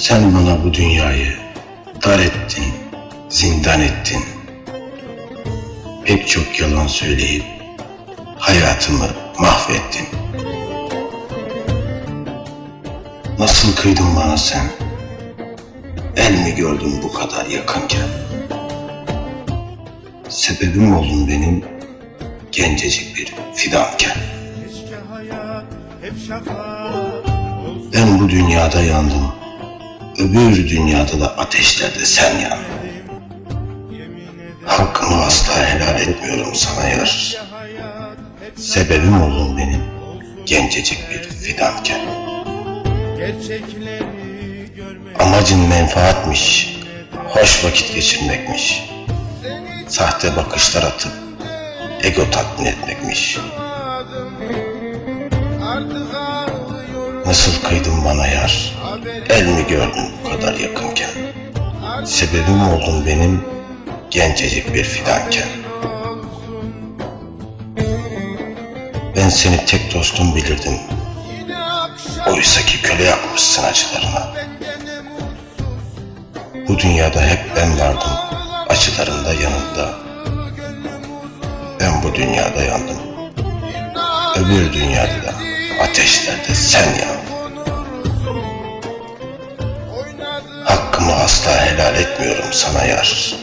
Sen bana bu dünyayı dar ettin, zindan ettin. Pek çok yalan söyleyip hayatımı mahvettin. Nasıl kıydın bana sen? El mi gördün bu kadar yakınken? Sebebim oldun benim gencecik bir fidanken. Ben bu dünyada yandım. Öbür dünyada da ateşlerde sen ederim Hakkımı asla helal etmiyorum sana yar. Sebebim oldun benim gencecik bir fidanken. Amacın menfaatmiş, hoş vakit geçirmekmiş. Sahte bakışlar atıp ego tatmin etmekmiş. Nasıl kıydın bana yar? El mi gördün bu kadar yakınken? Sebebim oldun benim gencecik bir fidanken. Ben seni tek dostum bilirdim. Oysa ki köle yapmışsın acılarına. Bu dünyada hep ben vardım. Acılarında yanında. Ben bu dünyada yandım. Öbür dünyada da ateşlerde sen yandın. Hakkımı asla helal etmiyorum sana yar.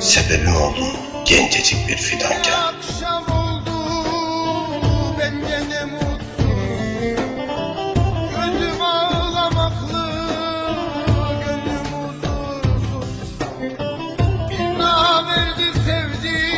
Sebebim oldun gencecik bir fidankar. verdi